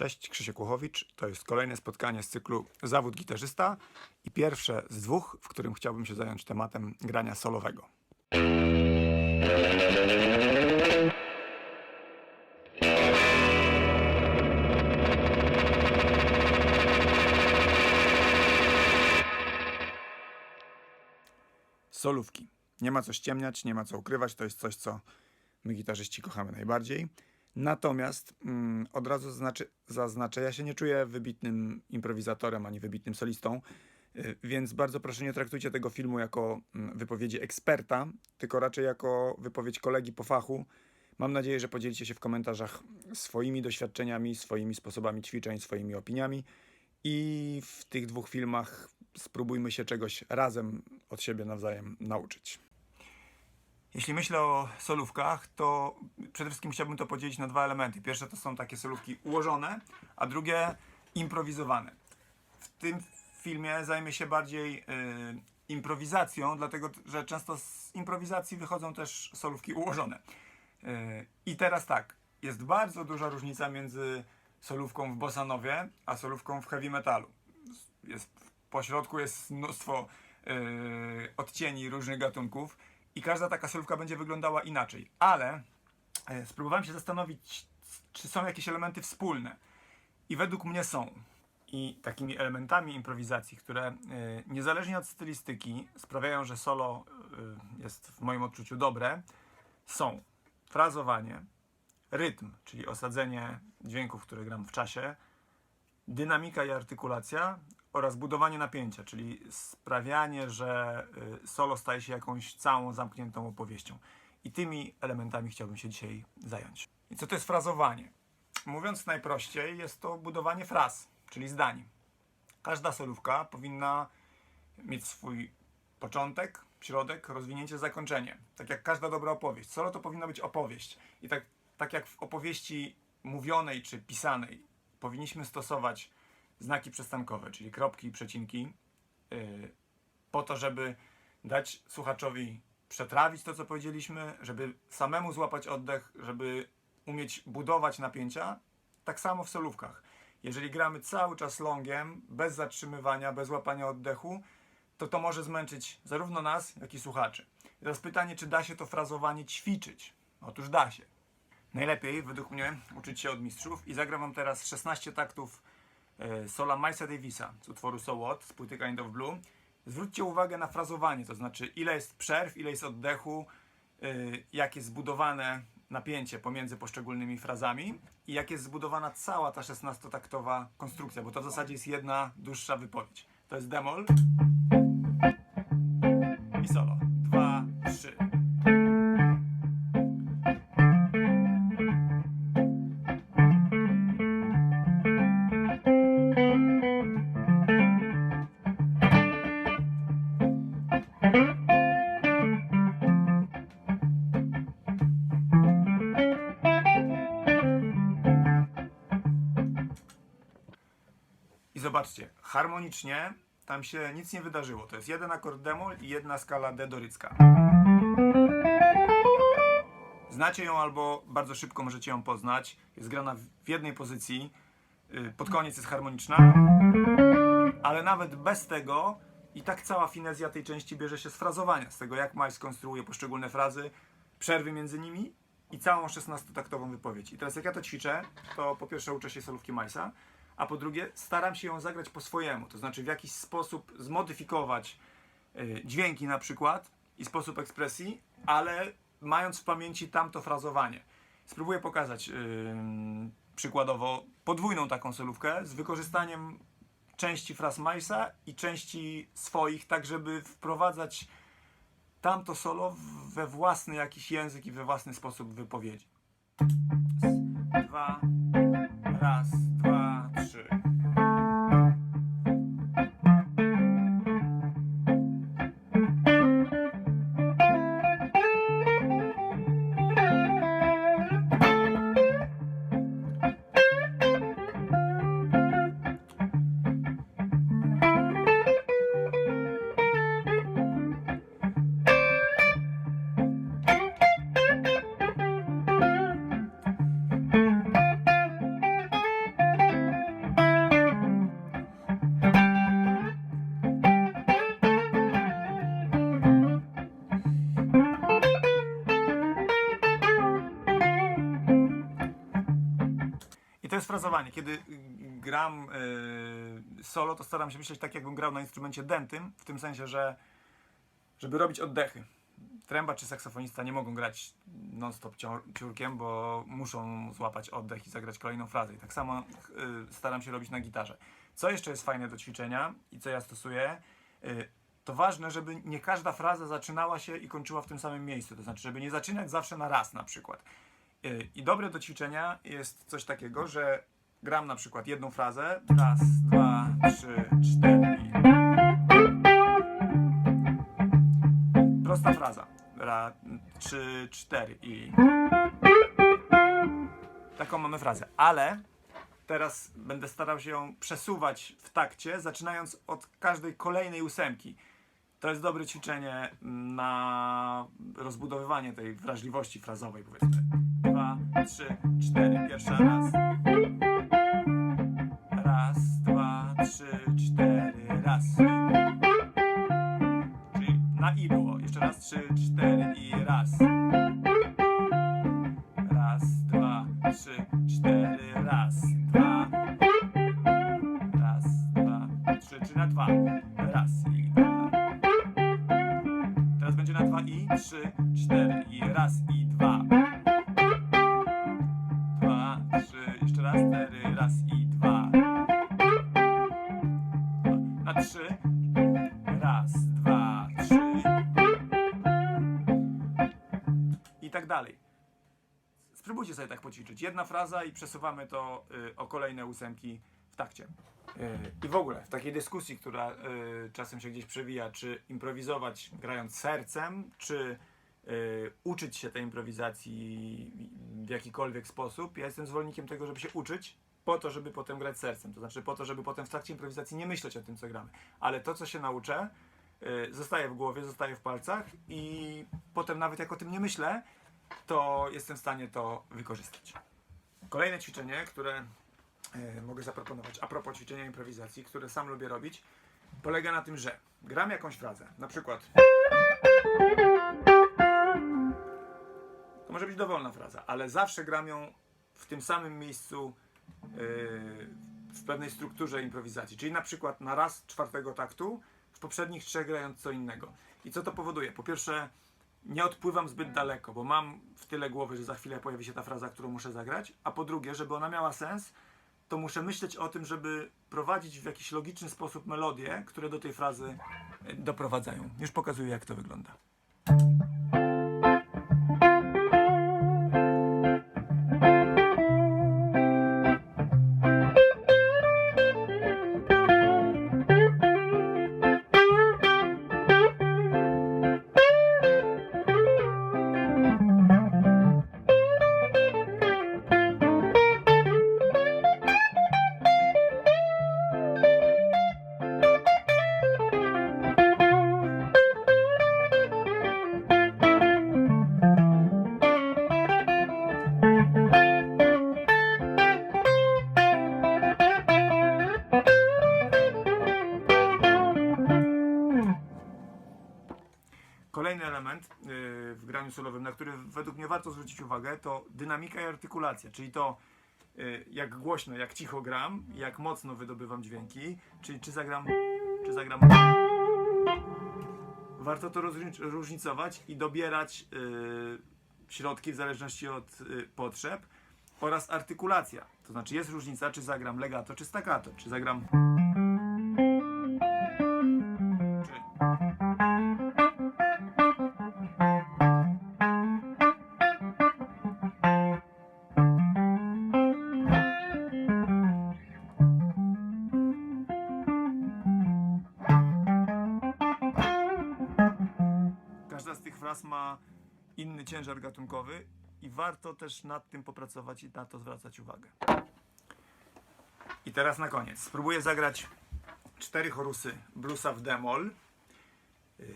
Cześć, Krzysiek Łuchowicz. To jest kolejne spotkanie z cyklu Zawód gitarzysta i pierwsze z dwóch, w którym chciałbym się zająć tematem grania solowego. Solówki. Nie ma co ściemniać, nie ma co ukrywać, to jest coś, co my gitarzyści kochamy najbardziej. Natomiast mm, od razu zaznaczę, ja się nie czuję wybitnym improwizatorem ani wybitnym solistą, y, więc bardzo proszę nie traktujcie tego filmu jako mm, wypowiedzi eksperta, tylko raczej jako wypowiedź kolegi po fachu. Mam nadzieję, że podzielicie się w komentarzach swoimi doświadczeniami, swoimi sposobami ćwiczeń, swoimi opiniami i w tych dwóch filmach spróbujmy się czegoś razem od siebie nawzajem nauczyć. Jeśli myślę o solówkach, to przede wszystkim chciałbym to podzielić na dwa elementy. Pierwsze to są takie solówki ułożone, a drugie improwizowane. W tym filmie zajmę się bardziej y, improwizacją, dlatego że często z improwizacji wychodzą też solówki ułożone. Y, I teraz tak, jest bardzo duża różnica między solówką w bossanowie, a solówką w heavy metalu. Jest, po jest mnóstwo y, odcieni różnych gatunków i każda taka solówka będzie wyglądała inaczej. Ale e, spróbowałem się zastanowić, czy są jakieś elementy wspólne. I według mnie są. I takimi elementami improwizacji, które e, niezależnie od stylistyki sprawiają, że solo e, jest w moim odczuciu dobre, są frazowanie, rytm, czyli osadzenie dźwięków, które gram w czasie, dynamika i artykulacja oraz budowanie napięcia, czyli sprawianie, że y, solo staje się jakąś całą zamkniętą opowieścią. I tymi elementami chciałbym się dzisiaj zająć. I co to jest frazowanie? Mówiąc najprościej, jest to budowanie fraz, czyli zdań. Każda solówka powinna mieć swój początek, środek, rozwinięcie, zakończenie. Tak jak każda dobra opowieść. Solo to powinna być opowieść. I tak, tak jak w opowieści mówionej czy pisanej powinniśmy stosować znaki przystankowe, czyli kropki i przecinki, yy, po to, żeby dać słuchaczowi przetrawić to, co powiedzieliśmy, żeby samemu złapać oddech, żeby umieć budować napięcia. Tak samo w solówkach. Jeżeli gramy cały czas longiem, bez zatrzymywania, bez łapania oddechu, to to może zmęczyć zarówno nas, jak i słuchaczy. I teraz pytanie, czy da się to frazowanie ćwiczyć? Otóż da się. Najlepiej, według mnie, uczyć się od mistrzów i zagram wam teraz 16 taktów sola Milesa Davisa z utworu So What, z płyty Kind of Blue. Zwróćcie uwagę na frazowanie, to znaczy ile jest przerw, ile jest oddechu, e, jak jest zbudowane napięcie pomiędzy poszczególnymi frazami i jak jest zbudowana cała ta 16-taktowa konstrukcja, bo to w zasadzie jest jedna dłuższa wypowiedź. To jest demol i solo. I zobaczcie, harmonicznie tam się nic nie wydarzyło. To jest jeden akord demol i jedna skala D dorycka. Znacie ją albo bardzo szybko możecie ją poznać. Jest grana w jednej pozycji. y, Pod koniec jest harmoniczna. Ale nawet bez tego i tak cała finezja tej części bierze się z frazowania. Z tego jak Miles konstruuje poszczególne frazy, przerwy między nimi i całą 16-taktową wypowiedź. I teraz jak ja to ćwiczę, to po pierwsze uczę się solówki Milesa, a po drugie staram się ją zagrać po swojemu, to znaczy w jakiś sposób zmodyfikować y, dźwięki na przykład i sposób ekspresji, ale mając w pamięci tamto frazowanie. Spróbuję pokazać yy, przykładowo podwójną taką solówkę z wykorzystaniem części fraz Milesa i części swoich, tak żeby wprowadzać tamto solo we własny jakiś język i we własny sposób wypowiedzi. Dwa, raz, jest frazowanie. Kiedy gram y, solo, to staram się myśleć tak, jakbym grał na instrumencie dętym, w tym sensie, że żeby robić oddechy. Tręba czy saksofonista nie mogą grać non-stop ciurkiem, bo muszą złapać oddech i zagrać kolejną frazę. I tak samo y, staram się robić na gitarze. Co jeszcze jest fajne do ćwiczenia i co ja stosuję, y, to ważne, żeby nie każda fraza zaczynała się i kończyła w tym samym miejscu. To znaczy, żeby nie zaczynać zawsze na raz na przykład. Y, I dobre do ćwiczenia jest coś takiego, że gram na przykład jedną frazę, raz, dwa, trzy, cztery i prosta fraza. Ra, trzy, cztery i taką mamy frazę. Ale teraz będę starał się ją przesuwać w takcie, zaczynając od każdej kolejnej ósemki. To jest dobre ćwiczenie na rozbudowywanie tej wrażliwości frazowej, powiedzmy. Trzy, cztery. Pierwsza raz. Raz, dwa, trzy, cztery, raz. Czyli na i było. Jeszcze raz, trzy, cztery i raz. Raz, dwa, trzy, cztery, raz, dwa. Raz, dwa, trzy, czy na dwa. Raz i dwa. Teraz będzie na dwa i trzy, cztery i raz i. Dwa, I tak dalej. Spróbujcie sobie tak poćwiczyć. Jedna fraza i przesuwamy to y, o kolejne ósemki w takcie. Y, I w ogóle w takiej dyskusji, która y, czasem się gdzieś przewija, czy improwizować grając sercem, czy y, uczyć się tej improwizacji w jakikolwiek sposób. Ja jestem zwolennikiem tego, żeby się uczyć, po to, żeby potem grać sercem. To znaczy po to, żeby potem w trakcie improwizacji nie myśleć o tym, co gramy. Ale to, co się nauczę, y, zostaje w głowie, zostaje w palcach i potem nawet jak o tym nie myślę, to jestem w stanie to wykorzystać. Kolejne ćwiczenie, które y, mogę zaproponować a propos ćwiczenia improwizacji, które sam lubię robić, polega na tym, że gram jakąś frazę, na przykład to może być dowolna fraza, ale zawsze gram ją w tym samym miejscu yy, w pewnej strukturze improwizacji. Czyli na przykład na raz czwartego taktu, w poprzednich trzech grając co innego. I co to powoduje? Po pierwsze, nie odpływam zbyt daleko, bo mam w tyle głowy, że za chwilę pojawi się ta fraza, którą muszę zagrać. A po drugie, żeby ona miała sens, to muszę myśleć o tym, żeby prowadzić w jakiś logiczny sposób melodie, które do tej frazy doprowadzają. Już pokazuję, jak to wygląda. Według mnie warto zwrócić uwagę, to dynamika i artykulacja, czyli to yy, jak głośno, jak cicho gram, jak mocno wydobywam dźwięki, czyli czy zagram, czy zagram. Warto to różnicować i dobierać yy, środki w zależności od yy, potrzeb oraz artykulacja. To znaczy jest różnica, czy zagram legato, czy staccato, czy zagram. Każda z tych fraz ma inny ciężar gatunkowy i warto też nad tym popracować i na to zwracać uwagę. I teraz na koniec. Spróbuję zagrać cztery chorusy bluesa w demol. Yy,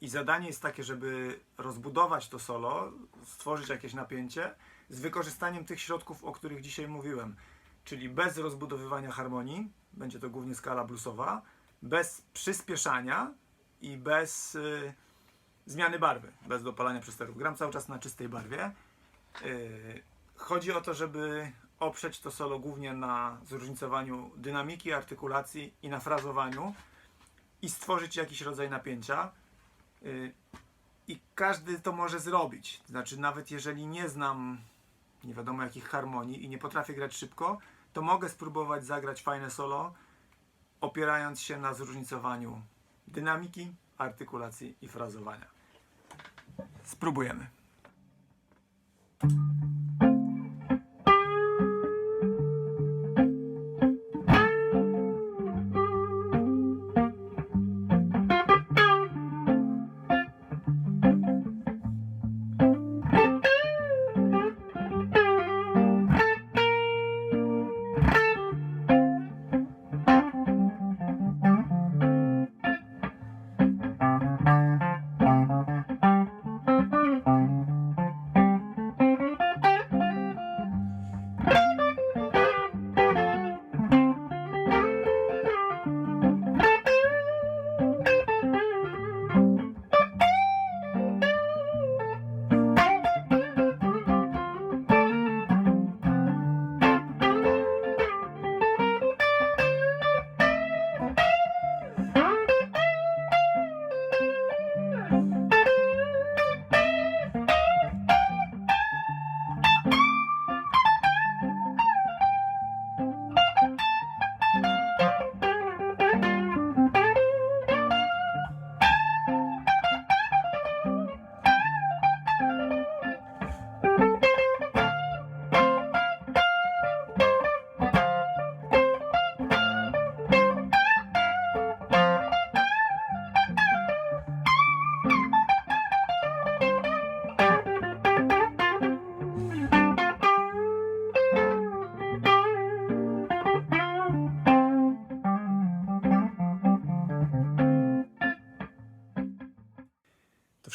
I zadanie jest takie, żeby rozbudować to solo, stworzyć jakieś napięcie z wykorzystaniem tych środków, o których dzisiaj mówiłem. Czyli bez rozbudowywania harmonii, będzie to głównie skala bluesowa, bez przyspieszania i bez yy, zmiany barwy, bez dopalania przesterów. Gram cały czas na czystej barwie. Yy, chodzi o to, żeby oprzeć to solo głównie na zróżnicowaniu dynamiki, artykulacji i na frazowaniu i stworzyć jakiś rodzaj napięcia. Y, I każdy to może zrobić. Znaczy, nawet jeżeli nie znam nie wiadomo jakich harmonii i nie potrafię grać szybko, to mogę spróbować zagrać fajne solo, opierając się na zróżnicowaniu dynamiki, artykulacji i frazowania. Spróbujemy.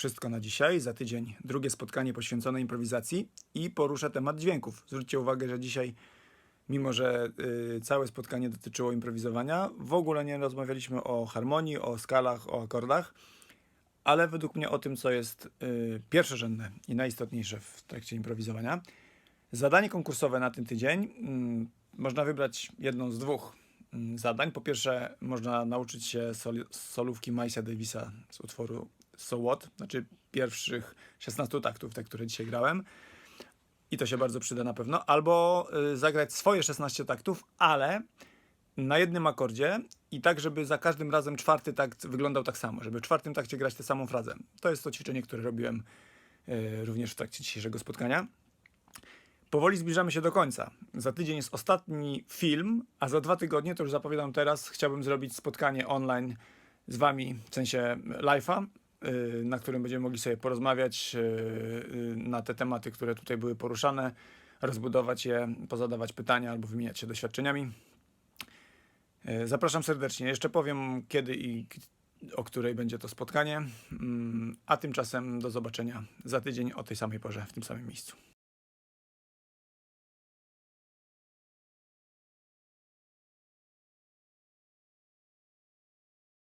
Wszystko na dzisiaj. Za tydzień drugie spotkanie poświęcone improwizacji i poruszę temat dźwięków. Zwróćcie uwagę, że dzisiaj, mimo że y, całe spotkanie dotyczyło improwizowania, w ogóle nie rozmawialiśmy o harmonii, o skalach, o akordach, ale według mnie o tym, co jest y, pierwszorzędne i najistotniejsze w trakcie improwizowania. Zadanie konkursowe na ten tydzień mm, można wybrać jedną z dwóch mm, zadań. Po pierwsze, można nauczyć się sol- solówki Milesa Davisa z utworu So What, znaczy pierwszych 16 taktów, te, które dzisiaj grałem. I to się bardzo przyda na pewno. Albo y, zagrać swoje 16 taktów, ale na jednym akordzie i tak, żeby za każdym razem czwarty takt wyglądał tak samo, żeby w czwartym takcie grać tę samą frazę. To jest to ćwiczenie, które robiłem y, również w trakcie dzisiejszego spotkania. Powoli zbliżamy się do końca. Za tydzień jest ostatni film, a za dwa tygodnie, to już zapowiadam teraz, chciałbym zrobić spotkanie online z wami, w sensie live'a, y, na którym będziemy mogli sobie porozmawiać y, y, na te tematy, które tutaj były poruszane, rozbudować je, pozadawać pytania albo wymieniać się doświadczeniami. Y, Zapraszam serdecznie. Jeszcze powiem kiedy i o której będzie to spotkanie. Mm, A tymczasem do zobaczenia za tydzień o tej samej porze w tym samym miejscu.